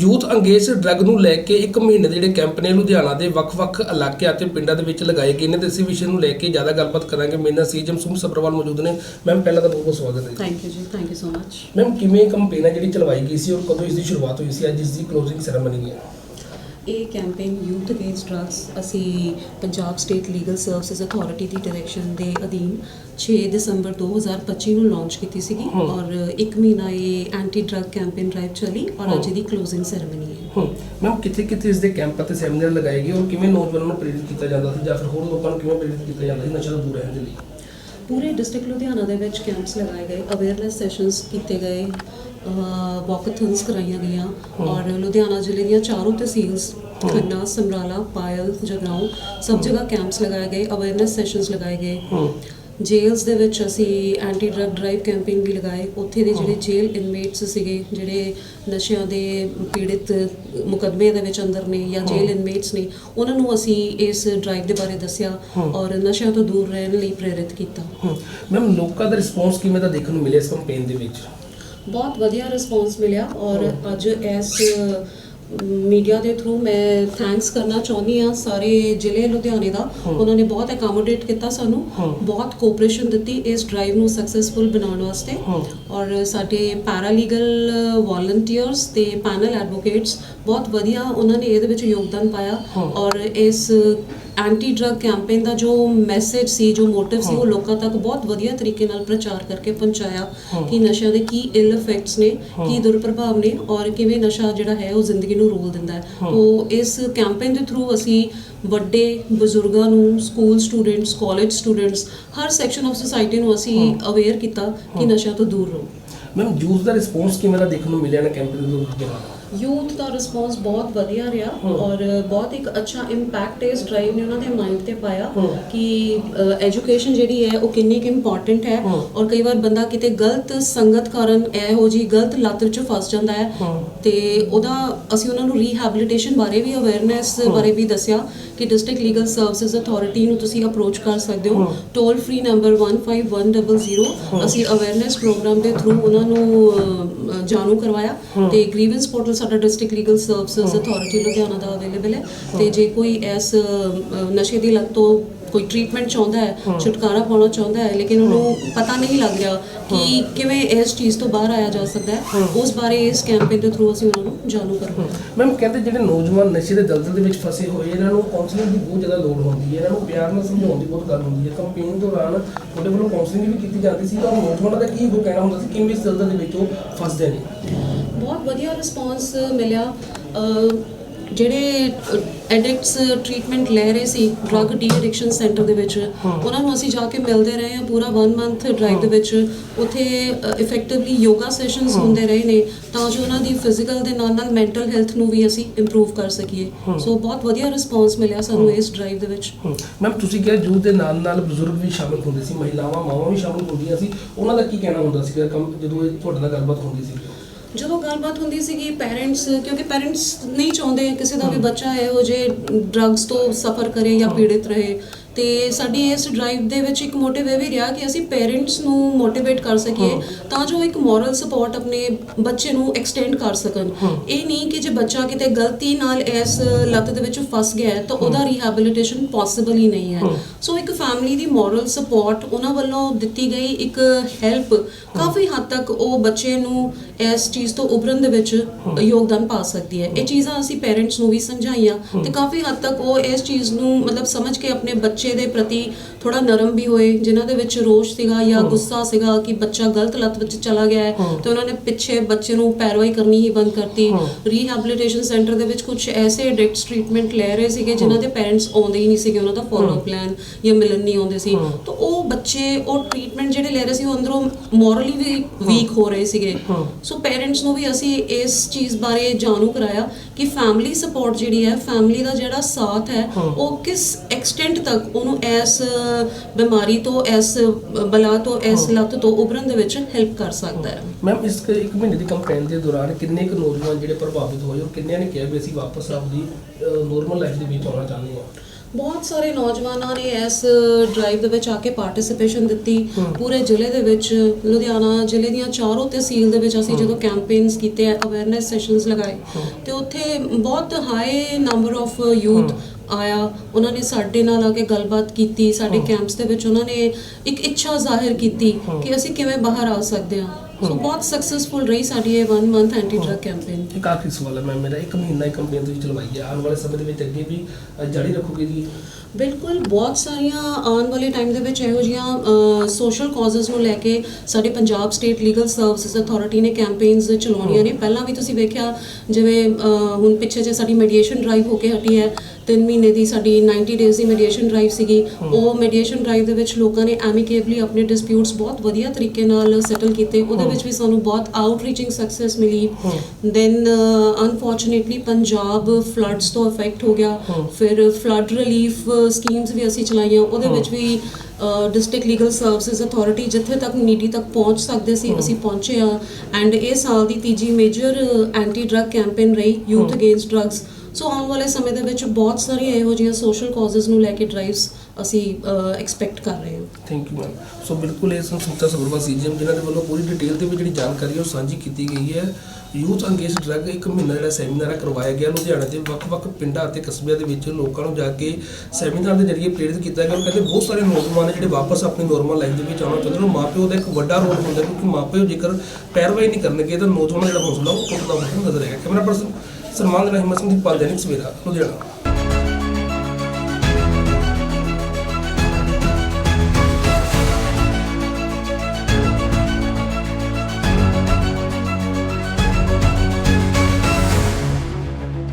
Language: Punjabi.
ਯੂਥ ਅੰਗੇਜ ਡਰੱਗ ਨੂੰ ਲੈ ਕੇ ਇੱਕ ਮਹੀਨੇ ਦੇ ਜਿਹੜੇ ਕੈਂਪ ਨੇ ਲੁਧਿਆਣਾ ਦੇ ਵੱਖ-ਵੱਖ ਇਲਾਕਿਆਂ ਤੇ ਪਿੰਡਾਂ ਦੇ ਵਿੱਚ ਲਗਾਏ ਗਏ ਨੇ ਤੇ ਇਸੇ ਵਿਸ਼ੇ ਨੂੰ ਲੈ ਕੇ ਜ਼ਿਆਦਾ ਗੱਲਬਾਤ ਕਰਾਂਗੇ। ਮੇਰੇ ਨਾਲ ਸੀਜਮ ਸੁਮ ਸਬਰਵਾਲ ਮੌਜੂਦ ਨੇ। ਮੈਮ ਪਹਿਲਾਂ ਤਾਂ ਬਹੁਤ ਬਹੁਤ ਸਵਾਗਤ ਹੈ ਥੈਂਕ ਯੂ ਜੀ thank you so much ma'am ਕਿਵੇਂ ਕੰਪੇਨ ਹੈ ਜਿਹੜੀ ਚਲਵਾਈ ਗਈ ਸੀ ਔਰ ਕਦੋਂ ਇਸ ਦੀ ਸ਼ੁਰੂਆਤ ਹੋਈ ਸੀ? ਅੱਜ ਇਸ ਦੀ ਕਲੋਜ਼ਿੰਗ ਸੈਰੇਮਨੀ ਹੈ। ਇਹ ਕੈਂਪੇਨ ਯੂਥ ਅਗੇਂਸਟ ਡਰੱਗਸ ਅਸੀਂ Punjab state legal services authority ਦੀ ਡਾਇਰੈਕਸ਼ਨ ਦੇ ਅਧੀਨ 6 ਦਸੰਬਰ 2025 ਨੂੰ ਲਾਂਚ ਕੀਤੀ ਸੀਗੀ। ਔਰ ਇੱਕ ਮਹੀਨਾ ਇਹ ਐਂਟੀ ਡਰੱਗ ਕੈਂਪੇਨ ਡਰਾਈਵ ਚੱਲੀ ਔਰ ਅੱਜ। ਇਹਦੀ ਕਲੋਜ਼ਿੰਗ ਸੈਰੇਮਨੀ ਹੈ ਹੂੰ ਮੈਮ ਕਿੱਥੇ ਕਿੱਥੇ ਇਸ ਦੇ ਕੈਂਪ ਅਤੇ ਸੈਮੀਨਾਰ ਲਗਾਏ ਗਏ ਔਰ ਕਿਵੇਂ ਨੌਜਵਾਨਾਂ ਨੂੰ ਪ੍ਰੇਰਿਤ ਕੀਤਾ ਜਾਂਦਾ ਸੀ ਜਾਂ ਫਿਰ ਹੋਰ ਲੋਕਾਂ ਨੂੰ ਕਿਵੇਂ ਪ੍ਰੇਰਿਤ ਕੀਤਾ ਜਾਂਦਾ ਸੀ ਨਸ਼ਾ ਤੋਂ ਦੂਰ ਰਹਿਣ ਦੇ ਲਈ ਪੂਰੇ ਡਿਸਟ੍ਰਿਕਟ ਲੁਧਿਆਣਾ ਦੇ ਵਿੱਚ ਕੈਂਪਸ ਲਗਾਏ ਗਏ ਅਵੇਅਰਨੈਸ ਸੈਸ਼ਨਸ ਕੀਤੇ ਗਏ ਵਾਕਥਨਸ ਕਰਾਈਆਂ ਗਈਆਂ। ਔਰ ਲੁਧਿਆਣਾ ਜ਼ਿਲ੍ਹੇ ਦੀਆਂ ਚਾਰੋਂ ਤਹਿਸੀਲਸ। ਖੰਨਾ ਸਮਰਾਲਾ ਪਾਇਲ ਜਗਰਾਉਂ ਸਭ ਜਗ੍ਹਾ ਕੈਂਪਸ ਲਗਾਏ ਗਏ ਅਵੇਅਰਨੈਸ ਸੈਸ਼ਨਸ ਲਗਾਏ ਗਏ ਜੇਲਸ ਦੇ ਵਿੱਚ ਅਸੀਂ ਐਂਟੀ ਡਰੱਗ ਡਰਾਈਵ ਕੈਂਪੇਨ ਵੀ ਲਗਾਏ ਉੱਥੇ ਦੇ ਜਿਹੜੇ। ਜੇਲ ਇਨਮੇਟਸ ਸੀਗੇ ਜਿਹੜੇ ਨਸ਼ਿਆਂ ਦੇ ਪੀੜਿਤ ਮੁਕੱਦਮੇ ਦੇ ਵਿੱਚ ਅੰਦਰ ਨੇ ਜਾਂ। ਜੇਲ ਇਨਮੇਟਸ ਨੇ ਉਹਨਾਂ ਨੂੰ ਅਸੀਂ ਇਸ ਡਰਾਈਵ ਦੇ ਬਾਰੇ ਦੱਸਿਆ। ਔਰ ਨਸ਼ਿਆਂ ਤੋਂ ਦੂਰ ਰਹਿਣ ਲਈ ਪ੍ਰੇਰਿਤ ਕੀਤਾ ਮੈਮ ਲੋਕਾਂ ਦਾ ਰਿਸਪੌਂਸ ਕਿਵੇਂ ਦਾ ਦੇਖਣ ਨੂੰ ਮਿਲਿਆ ਇਸ ਕੰਪੇਨ ਦੇ ਵਿੱਚ ਬਹੁਤ ਵਧੀਆ ਰਿਸਪੌਂਸ ਮਿਲਿਆ ਔਰ। ਅੱਜ ਇਸ ਮੀਡੀਆ ਦੇ ਥਰੂ ਮੈਂ ਥੈਂਕਸ ਕਰਨਾ ਚਾਹੁੰਦੀ ਆ ਸਾਰੇ ਜ਼ਿਲ੍ਹੇ ਲੁਧਿਆਣੇ ਦਾ। ਉਹਨਾਂ ਨੇ ਬਹੁਤ ਅਕਾਮੋਡੇਟ ਕੀਤਾ ਸਾਨੂੰ। ਬਹੁਤ ਕੋਆਪਰੇਸ਼ਨ ਦਿੱਤੀ ਇਸ ਡਰਾਈਵ ਨੂੰ ਸਕਸੈਸਫੁਲ ਬਣਾਉਣ ਵਾਸਤੇ। ਔਰ ਸਾਡੇ ਪੈਰਾਲੀਗਲ ਵੋਲੰਟੀਅਰਸ ਤੇ ਪੈਨਲ ਐਡਵੋਕੇਟਸ ਬਹੁਤ ਵਧੀਆ ਉਹਨਾਂ ਨੇ ਇਹਦੇ ਵਿੱਚ ਯੋਗਦਾਨ ਪਾਇਆ। ਔਰ ਇਸ ਐਂਟੀ ਡਰੱਗ ਕੈਂਪੇਨ ਦਾ ਜੋ ਮੈਸੇਜ ਸੀ ਜੋ ਮੋਟਿਵ ਸੀ। ਉਹ ਲੋਕਾਂ ਤੱਕ ਬਹੁਤ ਵਧੀਆ ਤਰੀਕੇ ਨਾਲ ਪ੍ਰਚਾਰ ਕਰਕੇ ਪਹੁੰਚਾਇਆ। ਕਿ ਨਸ਼ਿਆਂ ਦੇ ਕੀ ਇਲ ਇਫੈਕਟਸ ਨੇ। ਕੀ ਦੁਰਪ੍ਰਭਾਵ ਨੇ ਔਰ ਕਿਵੇਂ ਨਸ਼ਾ ਜਿਹੜਾ ਹੈ ਉਹ ਜ਼ਿੰਦਗੀ ਨੂੰ ਰੋਲ ਦਿੰਦਾ ਹੈ। ਤੋ ਇਸ ਕੈਂਪੇਨ ਦੇ ਥਰੂ ਅਸੀਂ ਵੱਡੇ ਬਜ਼ੁਰਗਾਂ ਨੂੰ ਸਕੂਲ ਸਟੂਡੈਂਟਸ ਕਾਲਜ ਸਟੂਡੈਂਟਸ ਹਰ ਸੈਕਸ਼ਨ ਆਫ ਸੁਸਾਇਟੀ ਨੂੰ ਅਸੀਂ। ਅਵੇਅਰ ਕੀਤਾ ਕਿ ਹਾਂ। ਨਸ਼ਿਆਂ ਤੋਂ ਦੂਰ ਰਹੋ ਮੈਮ ਯੂਥ ਦਾ ਰਿਸਪੌਂਸ ਕਿਵੇਂ ਦਾ ਦੇਖਣ ਨੂੰ ਮਿਲਿਆ ਨਾ ਕੈਂਪ ਦੇ ਦੌਰਾਨ ਯੂਥ ਦਾ ਰਿਸਪੌਂਸ ਬਹੁਤ ਵਧੀਆ ਰਿਹਾ। ਔਰ ਬਹੁਤ ਇੱਕ ਅੱਛਾ ਇੰਪੈਕਟ ਇਸ ਡਰਾਈਵ ਨੇ ਉਹਨਾਂ ਦੇ ਮਾਈਂਡ ਤੇ ਪਾਇਆ। ਕਿ ਐਜੂਕੇਸ਼ਨ ਜਿਹੜੀ ਹੈ ਉਹ ਕਿੰਨੀ ਕਿ ਇੰਪੋਰਟੈਂਟ ਹੈ। ਔਰ ਕਈ ਵਾਰ ਬੰਦਾ ਕਿਤੇ ਗਲਤ ਸੰਗਤ ਕਾਰਨ ਇਹੋ ਜੀ ਗਲਤ ਲੱਤ ਵਿੱਚ ਫਸ ਜਾਂਦਾ ਹੈ। ਤੇ ਉਹਦਾ ਅਸੀਂ ਉਹਨਾਂ ਨੂੰ ਰੀਹੈਬਿਲਿਟੇਸ਼ਨ ਬਾਰੇ ਵੀ ਅਵੇਅਰਨੈਸ। ਬਾਰੇ ਵੀ ਦੱਸਿਆ ਕਿ ਡਿਸਟ੍ਰਿਕਟ ਲੀਗਲ ਸਰਵਿਸਿਜ਼ ਅਥਾਰਟੀ ਨੂੰ ਤੁਸੀਂ ਅਪਰੋਚ ਕਰ ਸਕਦੇ ਹੋ। ਟੋਲ ਫ੍ਰੀ ਨੰਬਰ 15100 ਹਾਂ। ਅਸੀਂ ਅਵੇਅਰਨੈਸ ਪ੍ਰੋਗਰਾਮ ਦੇ ਥਰੂ ਉਹਨਾਂ ਨੂੰ ਜਾਣੂ ਕਰਵਾਇਆ। ਤੇ ਗ੍ਰੀਵੈਂਸ ਪੋਰਟਲ ਸਾਡਾ ਡਿਸਟ੍ਰਿਕਟ ਲੀਗਲ ਸਰਵਿਸਿਜ਼ ਹਾਂ। ਅਥਾਰਟੀ ਲੁਧਿਆਣਾ ਦਾ ਅਵੇਲੇਬਲ ਹੈ ਤੇ ਜੇ ਕੋਈ ਇਸ ਨਸ਼ੇ ਦੀ ਲੱਤ ਤੋਂ ਕੋਈ ਟ੍ਰੀਟਮੈਂਟ ਚਾਹੁੰਦਾ ਹੈ। ਛੁਟਕਾਰਾ ਪਾਉਣਾ ਚਾਹੁੰਦਾ ਹੈ ਲੇਕਿਨ ਉਹਨੂੰ ਪਤਾ ਨਹੀਂ ਲੱਗ ਰਿਹਾ ਕਿ ਕਿਵੇਂ ਇਸ ਚੀਜ਼ ਤੋਂ ਬਾਹਰ ਆਇਆ ਜਾ ਸਕਦਾ ਹੈ। ਉਸ ਬਾਰੇ ਇਸ ਕੈਂਪੇਨ ਦੇ ਥਰੂ ਅਸੀਂ ਉਹਨਾਂ ਨੂੰ ਜਾਣੂ ਕਰਵਾਇਆ ਮੈਮ ਕਹਿੰਦੇ ਜਿਹੜੇ ਨੌਜਵਾਨ ਨਸ਼ੇ ਦੇ ਦਲਦਲ ਦੇ ਵਿੱਚ ਫਸੇ ਹੋਏ ਇਹਨਾਂ ਨੂੰ ਕਾਉਂਸਲਿੰਗ ਦੀ ਬਹੁਤ ਜ਼ਿਆਦਾ ਲੋੜ ਹੁੰਦੀ ਹੈ। ਇਹਨਾਂ ਨੂੰ ਪਿਆਰ ਨਾਲ ਸਮਝਾਉਣ ਦੀ ਬਹੁਤ ਗੱਲ ਹੁੰਦੀ ਹੈ। ਕੰਪੇਨ ਦੌਰਾਨ ਤੁਹਾਡੇ ਵੱਲੋਂ ਕਾਉਂਸਲਿੰਗ ਵੀ ਕੀਤੀ ਜਾਂਦੀ ਸੀ। ਔਰ ਨੌਜਵਾਨਾਂ ਦਾ ਕੀ ਉਹ ਕਹਿਣਾ ਹੁੰਦਾ ਸੀ? ਕਿਵੇਂ ਇਸ ਦਲਦਲ ਦੇ ਵਿੱਚ ਉਹ ਫਸਦੇ ਨੇ? ਬਹੁਤ ਵਧੀਆ ਰਿਸਪਾਂਸ ਮਿਲਿਆ। ਜਿਹੜੇ ਐਡਿਕਟਸ ਟ੍ਰੀਟਮੈਂਟ ਲੈ ਰਹੇ ਸੀ ਡਰੱਗ ਡੀ ਐਡਿਕਸ਼ਨ ਸੈਂਟਰ ਦੇ ਵਿੱਚ। ਉਹਨਾਂ ਨੂੰ ਅਸੀਂ ਜਾ ਕੇ ਮਿਲਦੇ ਰਹੇ ਹਾਂ ਪੂਰਾ 1 ਮੰਥ ਡਰਾਈਵ ਦੇ ਵਿੱਚ ਉੱਥੇ ਇਫੈਕਟਿਵਲੀ ਯੋਗਾ ਸੈਸ਼ਨਸ। ਹੁੰਦੇ ਰਹੇ ਨੇ ਤਾਂ ਜੋ ਉਹਨਾਂ ਦੀ ਫਿਜ਼ੀਕਲ ਦੇ ਨਾਲ ਨਾਲ ਮੈਂਟਲ ਹੈਲਥ ਨੂੰ ਵੀ ਅਸੀਂ ਇੰਪਰੂਵ ਕਰ ਸਕੀਏ। ਸੋ ਬਹੁਤ ਵਧੀਆ ਰਿਸਪਾਂਸ ਮਿਲਿਆ ਸਾਨੂੰ। ਇਸ ਡਰਾਈਵ ਦੇ ਵਿੱਚ ਮੈਮ ਤੁਸੀਂ ਕਿਹਾ ਯੂਥ ਦੇ ਨਾਲ ਨਾਲ ਬਜ਼ੁਰਗ ਵੀ ਸ਼ਾਮਿਲ ਹੁੰਦੇ ਸੀ ਮਹਿਲਾਵਾਂ ਮਾਵਾਂ ਵੀ ਸ਼ਾਮਿਲ ਹੁੰਦੀਆਂ ਸੀ ਉਹਨਾਂ ਦਾ ਕੀ ਕਹਿਣਾ ਹੁੰਦਾ ਸੀ ਜਦੋਂ ਤੁਹਾਡੇ ਨਾਲ ਗੱਲਬਾਤ ਹੁੰਦੀ ਸੀ ਜਦੋਂ ਗੱਲਬਾਤ ਹੁੰਦੀ ਸੀਗੀ ਪੈਰੈਂਟਸ ਕਿਉਂਕਿ ਪੈਰੈਂਟਸ ਨਹੀਂ ਚਾਹੁੰਦੇ ਕਿਸੇ ਦਾ ਵੀ ਹਾਂ। ਬੱਚਾ ਇਹੋ ਜੇ ਡਰੱਗਸ ਤੋਂ ਸਫਰ ਕਰੇ ਜਾਂ ਹਾਂ। ਪੀੜਿਤ ਰਹੇ ਤੇ ਸਾਡੀ ਇਸ ਡਰਾਈਵ ਦੇ ਵਿੱਚ ਇੱਕ ਮੋਟਿਵ ਇਹ ਵੀ ਰਿਹਾ ਕਿ ਅਸੀਂ ਪੇਰੈਂਟਸ ਨੂੰ ਮੋਟੀਵੇਟ ਕਰ ਸਕੀਏ ਹਾਂ। ਤਾਂ ਜੋ ਇੱਕ ਮੋਰਲ ਸਪੋਰਟ ਆਪਣੇ ਬੱਚੇ ਨੂੰ ਐਕਸਟੈਂਡ ਕਰ ਸਕਣ ਹਾਂ। ਇਹ ਨਹੀਂ ਕਿ ਜੇ ਬੱਚਾ ਕਿਤੇ ਗਲਤੀ ਨਾਲ ਇਸ ਲੱਤ ਦੇ ਵਿੱਚ ਫਸ ਗਿਆ ਹੈ ਤਾਂ ਉਹਦਾ ਰੀਹੈਬਿਲਿਟੇਸ਼ਨ ਪੋਸੀਬਲ ਹੀ ਨਹੀਂ ਹੈ ਹਾਂ। ਸੋ ਇੱਕ ਫੈਮਿਲੀ ਦੀ ਮੋਰਲ ਸਪੋਰਟ ਉਹਨਾਂ ਵੱਲੋਂ ਦਿੱਤੀ ਗਈ ਇੱਕ ਹੈਲਪ ਕਾਫੀ ਹੱਦ ਤੱਕ ਉਹ ਬੱਚੇ ਨੂੰ ਇਸ ਚੀਜ਼ ਤੋਂ ਉਭਰਨ ਦੇ ਵਿੱਚ। ਯੋਗਦਾਨ ਪਾ ਸਕਦੀ ਹੈ ਇਹ ਚੀਜ਼ਾਂ ਅਸੀਂ ਪੇਰੈਂਟਸ ਨੂੰ ਵੀ ਸਮਝਾਈਆਂ। ਤੇ ਕਾਫੀ ਹੱਦ ਤੱਕ ਉਹ ਇਸ ਚੀਜ਼ ਨੂੰ ਮਤਲਬ ਸਮਝ ਕੇ ਆਪਣੇ ਬੱਚੇ ਦੇ ਪ੍ਰਤੀ ਥੋੜਾ ਨਰਮ ਵੀ ਹੋਏ ਜਿਨ੍ਹਾਂ ਦੇ ਵਿੱਚ ਰੋਸ਼ ਸੀਗਾ ਜਾਂ। ਗੁੱਸਾ ਸੀਗਾ ਕਿ ਬੱਚਾ ਗਲਤ ਲੱਤ ਵਿੱਚ ਚਲਾ ਗਿਆ ਹੈ। ਤੇ ਉਹਨਾਂ ਨੇ ਪਿੱਛੇ ਬੱਚੇ ਨੂੰ ਪੈਰਵਾਈ ਕਰਨੀ ਹੀ ਬੰਦ ਕਰਤੀ। ਰੀਹੈਬਿਲਿਟੇਸ਼ਨ ਸੈਂਟਰ ਦੇ ਵਿੱਚ ਕੁਝ ਐਸੇ ਐਡਿਕਟਸ ਟ੍ਰੀਟਮੈਂਟ ਲੈ ਰਹੇ ਸੀਗੇ ਜਿਨ੍ਹਾਂ। ਦੇ ਪੈਰੈਂਟਸ ਆਉਂਦੇ ਹੀ ਨਹੀਂ ਸੀਗੇ ਉਹਨਾਂ ਦਾ ਫੋਲੋ। ਪਲਾਨ ਜਾਂ ਮਿਲਣ ਨਹੀਂ ਆਉਂਦੇ ਸੀ। ਤਾਂ ਉਹ ਬੱਚੇ ਉਹ ਟ੍ਰੀਟਮੈਂਟ ਜਿਹੜੇ ਲੈ ਰਹੇ ਸੀ ਉਹ ਅੰਦਰੋਂ ਮੋਰਲੀ ਵੀ ਵੀਕ ਹੋ ਰਹੇ ਸੀਗੇ। ਸੋ ਪੇਰੈਂਟਸ ਨੂੰ ਵੀ ਅਸੀਂ ਇਸ ਚੀਜ਼ ਬਾਰੇ ਜਾਣੂ ਕਰਾਇਆ ਕਿ ਫੈਮਿਲੀ ਸਪੋਰਟ ਜਿਹੜੀ ਹੈ ਫੈਮਿਲੀ ਦਾ ਜਿਹੜਾ ਸਾਥ ਹੈ। ਉਹ ਕਿਸ ਐਕਸਟੈਂਟ ਤੱਕ ਉਹਨੂੰ ਇਸ ਬਿਮਾਰੀ ਤੋਂ ਇਸ ਬਲਾ ਤੋਂ ਇਸ। ਲੱਤ ਤੋਂ ਉਭਰਨ ਦੇ ਵਿੱਚ ਹੈਲਪ ਕਰ ਸਕਦਾ ਹੈ ਮੈਮ ਇਸ ਇੱਕ ਮਹੀਨੇ ਦੀ ਕੰਪੇਨ ਦੇ ਦੌਰਾਨ ਕਿੰਨੇ ਕੁ ਨੌਜਵਾਨ ਜਿਹੜੇ ਪ੍ਰਭਾਵਿਤ ਹੋਏ ਔਰ ਕਿੰਨਿਆਂ ਨੇ ਕਿਹਾ ਵੀ ਅਸੀਂ ਵਾਪਸ ਆਪਦੀ ਨੋਰਮਲ ਲਾਈਫ ਦੇ ਵਿੱਚ ਆਉਣਾ ਚਾਹੁੰਦੇ ਹਾਂ ਬਹੁਤ ਸਾਰੇ ਨੌਜਵਾਨਾਂ ਨੇ ਇਸ ਡਰਾਈਵ ਦੇ ਵਿੱਚ ਆ ਕੇ ਪਾਰਟਿਸਿਪੇਸ਼ਨ ਦਿੱਤੀ। ਪੂਰੇ ਜ਼ਿਲ੍ਹੇ ਦੇ ਵਿੱਚ ਲੁਧਿਆਣਾ ਜ਼ਿਲ੍ਹੇ ਦੀਆਂ ਚਾਰੋਂ ਤਹਿਸੀਲ ਦੇ ਵਿੱਚ ਅਸੀਂ ਜਦੋਂ ਕੈਂਪੇਨਸ ਕੀਤੇ ਅਵੇਅਰਨੈਸ ਸੈਸ਼ਨਸ ਲਗਾਏ ਤੇ ਉੱਥੇ ਬਹੁਤ ਹਾਈ ਨੰਬਰ ਆਫ ਯੂਥ ਆਇਆ। ਉਹਨਾਂ ਨੇ ਸਾਡੇ ਨਾਲ ਆ ਕੇ ਗੱਲਬਾਤ ਕੀਤੀ। ਸਾਡੇ ਕੈਂਪਸ ਦੇ ਵਿੱਚ ਉਹਨਾਂ ਨੇ ਇੱਕ ਇੱਛਾ ਜ਼ਾਹਿਰ ਕੀਤੀ ਕਿ ਅਸੀਂ ਕਿਵੇਂ ਬਾਹਰ ਆ ਸਕਦੇ ਹਾਂ। ਸੋ ਬਹੁਤ ਸਕਸੈਸਫੁਲ ਰਹੀ ਸਾਡੀ ਇਹ 1 ਮੰਥ ਐਂਟੀ ਡਰਗ ਕੈਂਪੇਨ ਇੱਕ ਆਖਰੀ ਸਵਾਲ ਹੈ ਮੈਂ ਮੇਰਾ ਇੱਕ ਮਹੀਨਾ ਹੀ ਕੰਪੇਨ ਤੁਸੀਂ ਚਲਵਾਈ ਹੈ। ਆਉਣ ਵਾਲੇ ਸਮੇਂ ਦੇ ਵਿੱਚ ਅੱਗੇ ਵੀ ਅ, ਜਾਰੀ ਰੱਖੋਗੇ ਜੀ? ਬਿਲਕੁਲ ਬਹੁਤ ਸਾਰੀਆਂ ਆਉਣ ਵਾਲੇ ਟਾਈਮ ਦੇ ਵਿੱਚ ਇਹੋ ਜੀਆਂ ਸੋਸ਼ਲ ਕਾਜ਼ਸ ਨੂੰ ਲੈ ਕੇ ਸਾਡੇ Punjab state legal services authority ਨੇ ਕੈਂਪੇਨਸ ਚਲਾਉਣੀਆਂ ਨੇ। ਪਹਿਲਾਂ ਵੀ ਤੁਸੀਂ ਵੇਖਿਆ ਜਿਵੇਂ ਅਹ, ਹੁਣ ਪਿੱਛੇ ਜੇ ਸਾਡੀ ਮੈਡੀਏਸ਼ਨ ਡਰਾਈਵ ਹੋ ਕੇ ਹਟੀ ਹੈ 3 ਮਹੀਨੇ ਦੀ ਸਾਡੀ 90 ਡੇਜ਼ ਦੀ ਮੈਡੀਏਸ਼ਨ ਡਰਾਈਵ ਸੀਗੀ। ਉਹ ਮੈਡੀਏਸ਼ਨ ਡਰਾਈਵ ਦੇ ਵਿੱਚ ਲੋਕਾਂ ਨੇ ਐਮਿਕੇਬਲੀ ਆਪਣੇ ਡਿਸਪਿਊਟਸ ਬਹੁਤ ਵਧੀਆ ਤਰੀਕੇ ਨਾਲ ਸੈਟਲ ਕੀਤੇ। ਉਹਦੇ ਵਿੱਚ ਵੀ ਸਾਨੂੰ ਬਹੁਤ ਆਊਟਰੀਚਿੰਗ ਸਕਸੈਸ ਮਿਲੀ। ਦੈਨ ਅਨਫੋਰਚੂਨੇਟਲੀ ਪੰਜਾਬ ਫਲੱਡਸ ਤੋਂ ਅਫੈਕਟ ਹੋ ਗਿਆ। ਫਿਰ ਫਲੱਡ ਰਿਲੀਫ ਸਕੀਮਸ ਵੀ ਅਸੀਂ ਚਲਾਈਆਂ। ਉਹਦੇ ਵਿੱਚ ਵੀ ਡਿਸਟ੍ਰਿਕਟ ਲੀਗਲ ਸਰਵਿਸਿਜ਼ ਅਥਾਰਟੀ ਜਿੱਥੇ ਤੱਕ ਨੀਡੀ ਤੱਕ ਪਹੁੰਚ ਸਕਦੇ ਸੀ ਅਸੀਂ ਪਹੁੰਚੇ ਆ ਐਂਡ ਇਹ ਸਾਲ ਦੀ ਤੀਜੀ ਮੇਜਰ ਐਂਟੀ ਡਰਗ ਕੈਂਪੇਨ ਰਹੀ ਯੂਥ ਅਗੇਂਸਟ ਡਰੱਗਸ ਸੋ ਆਉਣ ਵਾਲੇ ਸਮੇਂ ਦੇ ਵਿੱਚ ਬਹੁਤ ਸਾਰੀਆਂ ਇਹੋ ਜਿਹੀਆਂ ਸੋਸ਼ਲ ਕਾਜ਼ਸ ਨੂੰ ਲੈ ਕੇ ਡਰਾਈਵਸ ਅਸੀਂ ਐਕਸਪੈਕਟ ਕਰ ਰਹੇ ਹਾਂ। ਥੈਂਕ ਯੂ ਮੈਮ ਸੋ ਬਿਲਕੁਲ ਇਹ ਸੰਸਥਾ ਸਬਰਵਾ ਸੀਜੀਐਮ ਜਿਨ੍ਹਾਂ ਦੇ ਵੱਲੋਂ ਪੂਰੀ ਡਿਟੇਲ ਦੇ ਵਿੱਚ ਜਿਹੜੀ ਜਾਣਕਾਰੀ ਹੈ ਉਹ ਸਾਂਝੀ ਕੀਤੀ ਗਈ ਹੈ। ਯੂਥ ਅੰਗੇਜ ਡਰੱਗ ਇੱਕ ਮਹੀਨਾ ਜਿਹੜਾ ਸੈਮੀਨਾਰ ਕਰਵਾਇਆ ਗਿਆ ਲੁਧਿਆਣਾ ਦੇ ਵੱਖ-ਵੱਖ ਪਿੰਡਾਂ ਅਤੇ ਕਸਬਿਆਂ ਦੇ ਵਿੱਚ ਲੋਕਾਂ ਨੂੰ ਜਾ ਕੇ ਸੈਮੀਨਾਰ ਦੇ ਜ਼ਰੀਏ ਪ੍ਰੇਰਿਤ ਕੀਤਾ ਗਿਆ। ਉਹ ਕਹਿੰਦੇ ਬਹੁਤ ਸਾਰੇ ਨੌਜਵਾਨ ਨੇ ਜਿਹੜੇ ਵਾਪਸ ਆਪਣੀ ਨੋਰਮਲ ਲਾਈਫ ਦੇ ਵਿੱਚ ਆਉਣਾ ਚਾਹੁੰਦੇ ਨੇ ਮਾਪਿਓ ਦਾ ਇੱਕ ਵੱਡਾ ਰੋਲ ਹੁੰਦਾ, ਕਿਉਂਕਿ ਮਾਪਿਓ ਜੇਕਰ ਪੈਰਵਾਈ ਨਹੀਂ ਕਰਨਗੇ ਤਾਂ ਨੌਜਵਾਨ ਜਿਹੜਾ ਹੌਸਲਾ ਉਹ ਟੁੱਟਦਾ ਹੋਇਆ ਨਜ਼ਰ ਆਏਗਾ। ਕੈਮਰਾ ਪਰਸਨ ਸਨਮਾਨ ਰਾਹੀਂ ਮਸਮ ਦੀ ਪਾਲ ਦੈਨਿਕ ਸਵੇਰਾ, ਲੁਧਿਆਣਾ।